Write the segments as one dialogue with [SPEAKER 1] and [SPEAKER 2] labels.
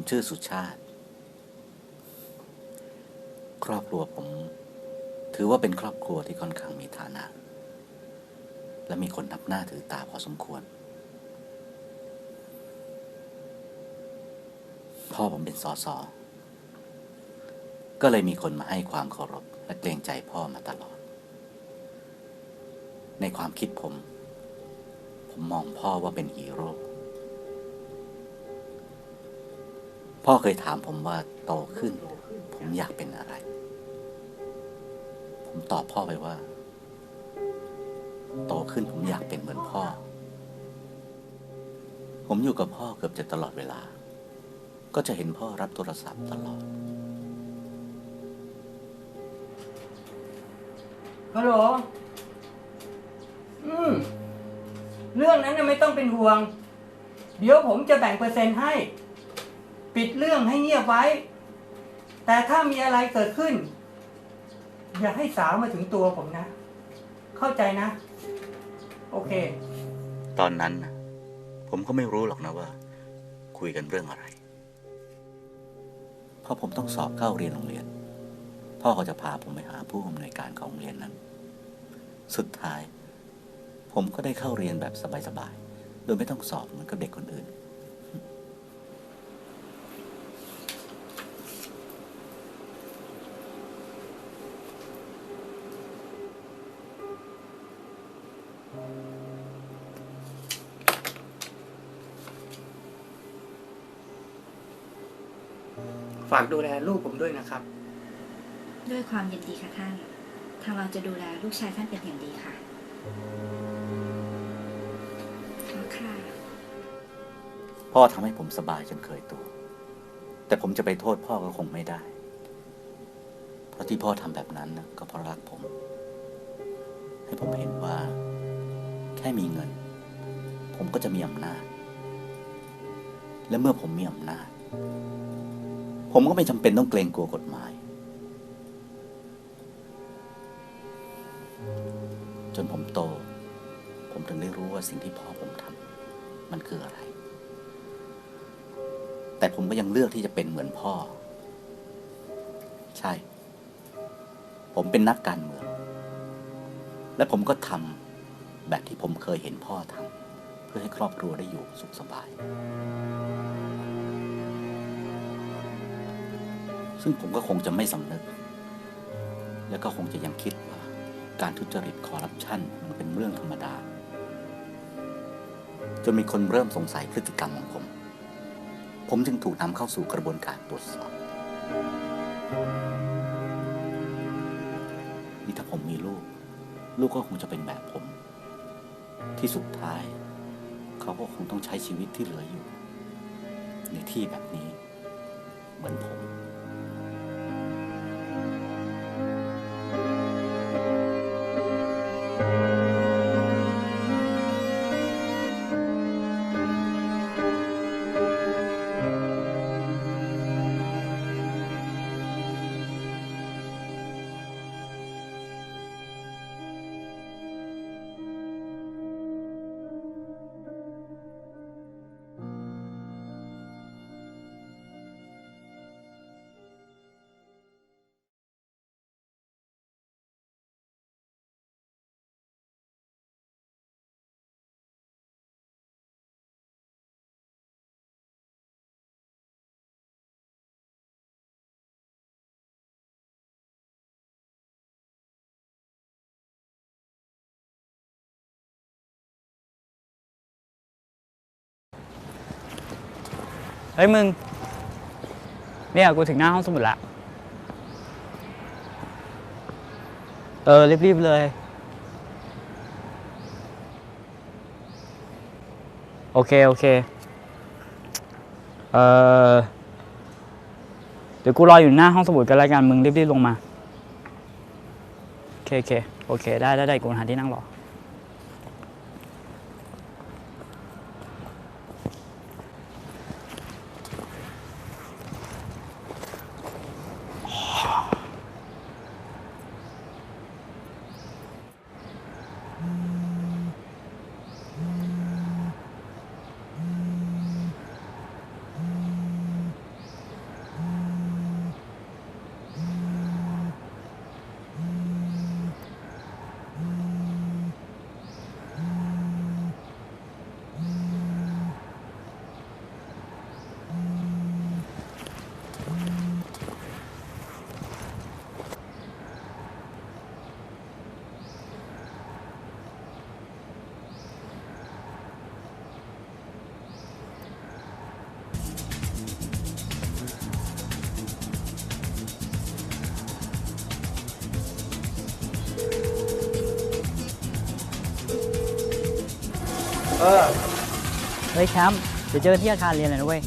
[SPEAKER 1] ผมชื่อสุชาติ ครอบครัวผม ถือว่าเป็นครอบครัวที่ค่อนข้างมีฐานะ และมีคนนับหน้าถือตาพอสมควร พ่อผมเป็นสอสอก็เลยมีคนมาให้ความเคารพและเกรงใจพ่อมาตลอด ในความคิดผม ผมมองพ่อว่าเป็นฮีโร่ พ่อเคยถามผมว่าโตขึ้น ผมอยากเป็นอะไร ผมตอบพ่อไปว่า โตขึ้นผมอยากเป็นเหมือนพ่อ ผมอยู่กับพ่อเกือบจะตลอดเวลา ก็จะเห็นพ่อรับโทรศัพท์ตลอด
[SPEAKER 2] ฮัลโหล อืม เรื่องนั้นไม่ต้องเป็นห่วง เดี๋ยวผมจะแบ่งเปอร์เซ็นต์ให้ ปิดเรื่องให้เงียบไว้ แต่ถ้ามีอะไรเกิดขึ้น อย่าให้สาวมาถึงตัวผมนะ เข้าใจนะ โอเค
[SPEAKER 1] ตอนนั้นนะผมก็ไม่รู้หรอกนะว่า คุยกันเรื่องอะไร เพราะผมต้องสอบเข้าเรียนโรงเรียน พ่อก็จะพาผมไปหาผู้อำนวยการของโรงเรียนนั้น สุดท้าย ผมก็ได้เข้าเรียนแบบสบายๆ โดยไม่ต้องสอบเหมือนกับเด็กคนอื่น
[SPEAKER 2] ฝากดูแลลูกผมด้วยนะครับ
[SPEAKER 3] ด้วยความยินดีค่ะท่าน ทางเราจะดูแลลูกชายท่านเป็นอย่างดีค่ะค่ะ
[SPEAKER 1] พ่อทำให้ผมสบายจนเคยตัว แต่ผมจะไปโทษพ่อก็คงไม่ได้ เพราะที่พ่อทำแบบนั้นนะก็เพราะรักผม ให้ผมเห็นว่า แค่มีเงิน ผมก็จะมีอำนาจ และเมื่อผมมีอำนาจ ผมก็ไม่จำเป็นต้องเกรงกลัวกฎหมาย จนผมโต ผมถึงได้รู้ว่าสิ่งที่พ่อผมทำมันคืออะไร แต่ผมก็ยังเลือกที่จะเป็นเหมือนพ่อ ใช่ ผมเป็นนักการเมือง และผมก็ทำแบบที่ผมเคยเห็นพ่อทำเพื่อให้ครอบครัวได้อยู่สุขสบาย ซึ่งผมก็คงจะไม่สำนึก และก็คงจะยังคิดว่า การทุจริตคอร์รัปชันมันเป็นเรื่องธรรมดา จนมีคนเริ่มสงสัยพฤติกรรมของผม ผมจึงถูกนำเข้าสู่กระบวนการตรวจสอบ นี่ถ้าผมมีลูก ลูกก็คงจะเป็นแบบผม ที่สุดท้าย เขาก็คงต้องใช้ชีวิตที่เหลืออยู่ ในที่แบบนี้ เหมือนผม
[SPEAKER 4] เฮ้ยมึง เนี่ยกูถึงหน้าห้องสมุดละ เออรีบๆเลย โอเค โอเค เออเดี๋ยวกูรออยู่หน้าห้องสมุดกันแล้วกันมึงรีบๆลงมา โอเคโอเคโอเค ได้ได้ได้กูหาที่นั่งรอ
[SPEAKER 5] เออ
[SPEAKER 4] เฮ้ยแชมป์เดี๋ยวเจอที่อาคารเรียนเลยนะเว้ย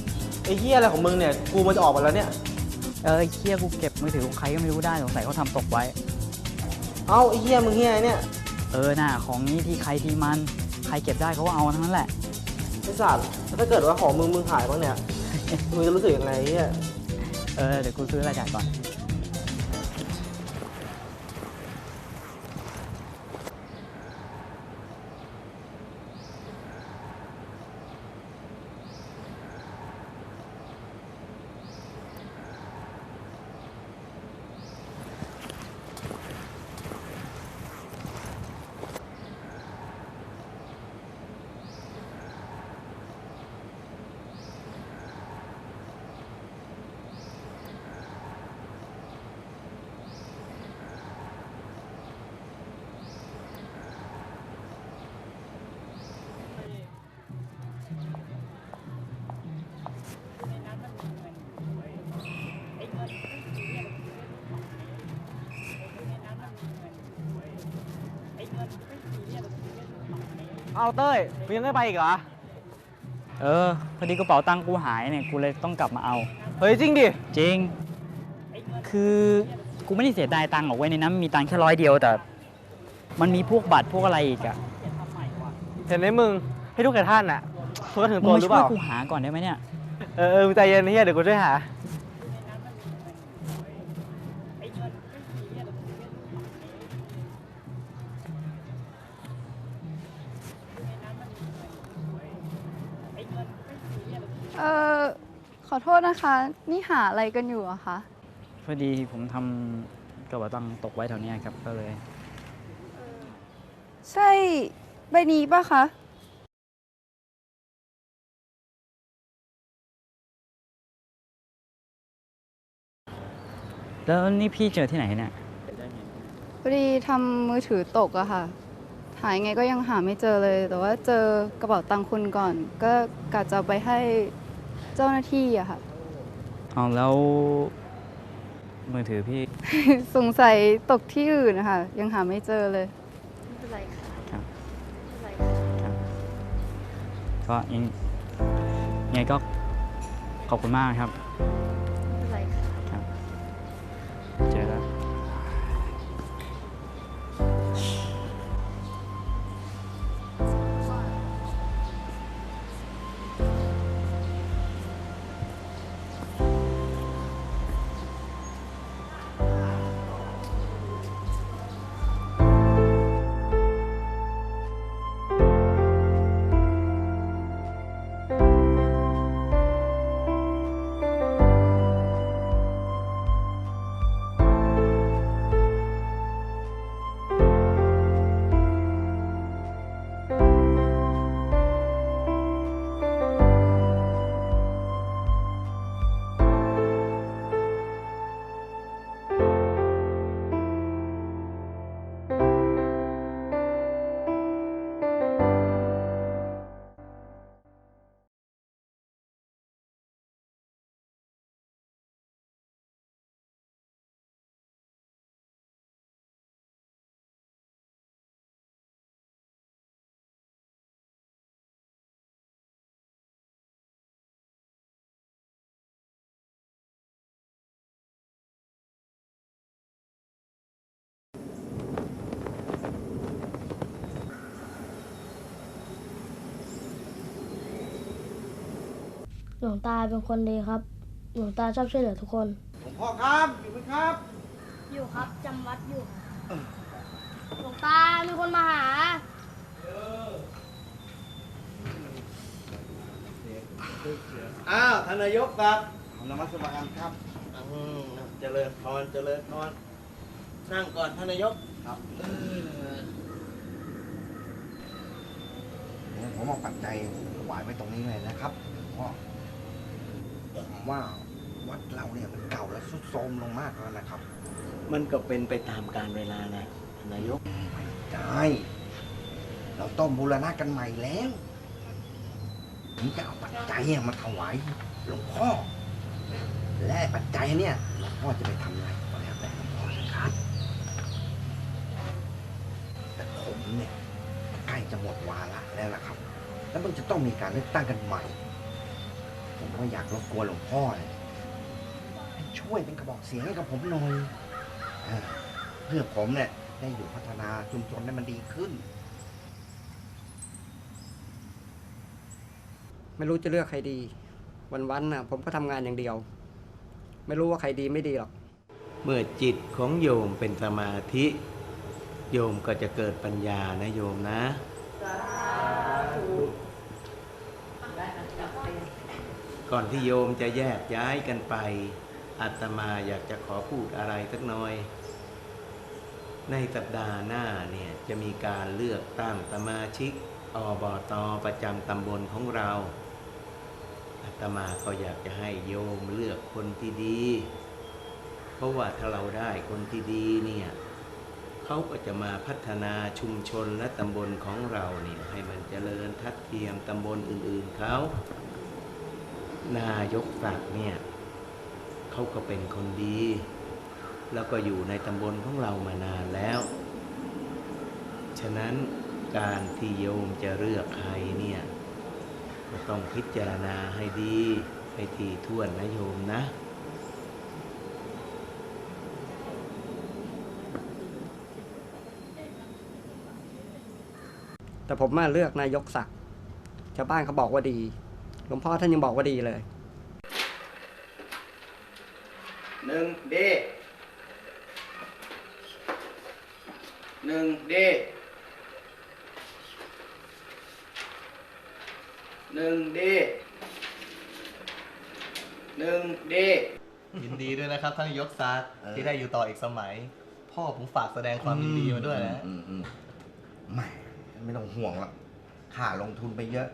[SPEAKER 5] ไอ้เหี้ยอะไรของมึงเนี่ยกูมันจะออกมาแล้วเนี่ย
[SPEAKER 4] เออไอ้เคียกูเก็บมือถือของใครก็ไม่รู้ได้สงสัยเขาทำตกไว้
[SPEAKER 5] เอ้าไอ้เหี้ยมึงเหี้ยเนี่ย
[SPEAKER 4] เออน่ะของนี้ที่ใครที่มันใครเก็บได้เขาก็เอาทั้งนั้นแหละ
[SPEAKER 5] ไอ้สัตว์แล้วถ้าเกิดว่าของมึงมึงหายบ้างเนี่ย มึงจะรู้สึกยังไงไอ้เหี้ย
[SPEAKER 4] เออเดี๋ยวกูซื้ออะไรจ่ายก่อน
[SPEAKER 5] เอาเต้ยมึงยังไม่ไปอีกเหรอ
[SPEAKER 4] เออ พอดีกระเป๋าตังค์กูหายเนี่ย กูเลยต้องกลับมาเอา
[SPEAKER 5] เฮ้ยจริงดิ
[SPEAKER 4] จริง คือกูไม่ได้เสียดายตังค์หรอกเว้ยในนั้นมีตังค์แค่ร้อยเดียวแต่ มันมีพวกบัตรพวกอะไรอีกอะ
[SPEAKER 5] เห็นไหมมึง ให้ทุกแก่ท่านอะทุกกันถึง
[SPEAKER 4] มึง
[SPEAKER 5] ตัว
[SPEAKER 4] มา
[SPEAKER 5] หรือ
[SPEAKER 4] ช่
[SPEAKER 5] เป
[SPEAKER 4] วย
[SPEAKER 5] ล่า
[SPEAKER 4] กูหาก่อนได้ไหมเนี่ย
[SPEAKER 5] เออเออมึงใจเย็นไอ้เหี้ยเดี๋ยวกูช่วยหา
[SPEAKER 6] ขอโทษนะคะ นี่หาอะไรกันอยู่อะคะ
[SPEAKER 4] พอดีผมทำกระเป๋าตังค์ตกไว้แถวเนี้ยครับก็เลย
[SPEAKER 6] ใช่ใบนี้ปะคะ
[SPEAKER 4] แล้วนี่พี่เจอที่ไหนเนี่ย
[SPEAKER 6] พอดีทำมือถือตกอะค่ะ หายังไงก็ยังหาไม่เจอเลย แต่ว่าเจอกระเป๋าตังค์คุณก่อน ก็กะจะเอาไปให้เจ้าหน้าที่อะค่ะ
[SPEAKER 4] เอาแล้ว มือถือพี่
[SPEAKER 6] สงสัยตกที่อื่นนะคะยังหาไม่เจอเลย
[SPEAKER 3] ไม่เป็นไรค่ะ
[SPEAKER 4] ครับ
[SPEAKER 3] ไม่เป็นไรค่ะ
[SPEAKER 4] ก็ยังยังไงก็ขอบคุณมากครับ
[SPEAKER 7] หลวงตาเป็นคนดีครับ หลวงตาชอบช่วยเหลือทุกคน
[SPEAKER 5] หลวงพ่อครับอยู่ไหมครับ
[SPEAKER 7] อยู่ครับจำวัดอยู่ หลวงตา มีคนมาหา
[SPEAKER 8] อ้าวท่านนายกครับนมัสการครับอืมเจริญพรเจริญพรนั่งก่อนท่านนายกครับ
[SPEAKER 9] ผมเอาปัจจัยถวายไว้ตรงนี้เลยนะครับเพราะ ผมว่าวัดเราเนี่ยมันเก่าและทรุดโทรมลงมากแล้วนะครับ
[SPEAKER 8] มันก็เป็นไปตามการเวลานะท่านนายก
[SPEAKER 9] ใช่เราต้องบูรณะกันใหม่แล้วผมจะเอาปัจจัยเนี่ยมาถวายหลวงพ่อ และปัจจัยเนี่ยหลวงพ่อจะไปทำอะไรก็แล้วแต่หลวงพ่อนะครับแต่ผมเนี่ยใกล้จะหมดวาระแล้วล่ะครับ แล้วมันจะต้องมีการเลือกตั้งกันใหม่ ผมก็อยากรบกวนหลวงพ่อเนี่ยช่วยเป็นกระบอกเสียงให้กับผมหน่อยอ่าเพื่อผมเนี่ยได้อยู่พัฒนาชุมชนให้มันดีขึ้น
[SPEAKER 2] ไม่รู้จะเลือกใครดี วันๆน่ะ ผมก็ทำงานอย่างเดียว ไม่รู้ว่าใครดีไม่ดีหรอก
[SPEAKER 8] เมื่อจิตของโยมเป็นสมาธิ โยมก็จะเกิดปัญญานะโยมนะ ก่อนที่โยมจะแยกย้ายกันไปอาตมาอยากจะขอพูดอะไรสักหน่อย ในสัปดาห์หน้าเนี่ยจะมีการเลือกตั้งสมาชิกอบตประจำตำบลของเราอาตมาก็อยากจะให้โยมเลือกคนที่ดี เพราะว่าถ้าเราได้คนที่ดีเนี่ยเขาก็จะมาพัฒนาชุมชนและตำบลของเราเนี่ยให้มันเจริญทัดเทียมตำบลอื่นๆเขา นายกศักดิ์เนี่ยเขาก็เป็นคนดี แล้วก็อยู่ในตำบลของเรามานานแล้ว ฉะนั้นการที่โยมจะเลือกใครเนี่ยก็ต้องพิจารณาให้ดีให้ทีท่วนนะโยมนะ
[SPEAKER 2] แต่ผมมาเลือกนายกศักดิ์ชาวบ้านเขาบอกว่าดี ลวงพ่อท่านยังบอกว่าดีเลย
[SPEAKER 8] หนึ่งเดหนึ่งเดหนึ่งเดหนึ่งเด
[SPEAKER 5] ยินดีด้วยนะครับท่านนายกซัก
[SPEAKER 9] เออ
[SPEAKER 5] ที่ได้อยู่ต่ออีกสมัย พ่อผมฝากแสดงความยินดีมาด้วยนะ
[SPEAKER 9] อืมอืมแหม่ไม่ต้องห่วงหรอกค่าลงทุนไปเยอะ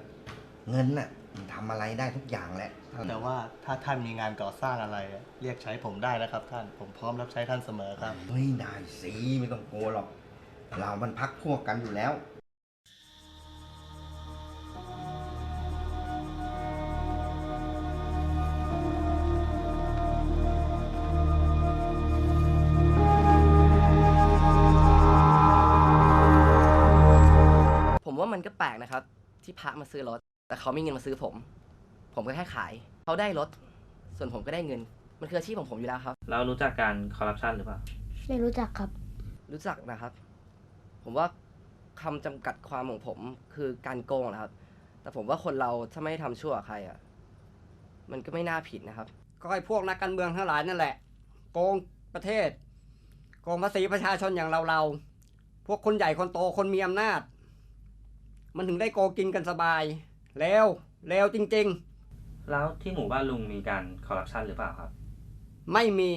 [SPEAKER 9] เงินน่ะมัน ทำอะไรได้ทุกอย่างแหละ
[SPEAKER 5] แต่ว่าถ้าท่านมีงานก่อสร้างอะไรอะเรียกใช้ผมได้นะครับ ท่านผมพร้อมรับใช้ท่านเสมอครับ
[SPEAKER 9] เฮ้ยได้สิไม่ต้องกลัวหรอก เรามันพักพวกกันอยู่แล้ว
[SPEAKER 10] ผมว่ามันก็แปลกนะครับ ที่พระมาซื้อรถ แต่เขาไม่มีเงินมาซื้อผม ผมก็แค่ขาย เขาได้รถ ส่วนผมก็ได้เงิน มันคืออาชีพของผมอยู่แล้วครับ
[SPEAKER 11] แล้วรู้จักการคอร์รัปชันหรือเปล่า
[SPEAKER 7] ไม่รู้จักครับ
[SPEAKER 10] รู้จักนะครับ ผมว่าคำจำกัดความของผมคือการโกงนะครับ แต่ผมว่าคนเราถ้าไม่ได้ทำชั่วกับใครอะ มันก็ไม่น่าผิดนะครับ
[SPEAKER 2] ก็ให้พวกนักการเมืองทั้งหลายนั่นแหละ โกงประเทศ โกงภาษีประชาชนอย่างเราเราๆพวกคนใหญ่คนโตคนมีอำนาจ มันถึงได้โกงกินกันสบาย แล้วแล้วจริง
[SPEAKER 11] แล้วที่หมู่บ้านลุงมีการคอร์รัปชันหรือเปล่าครับ
[SPEAKER 2] ๆ ไม่มี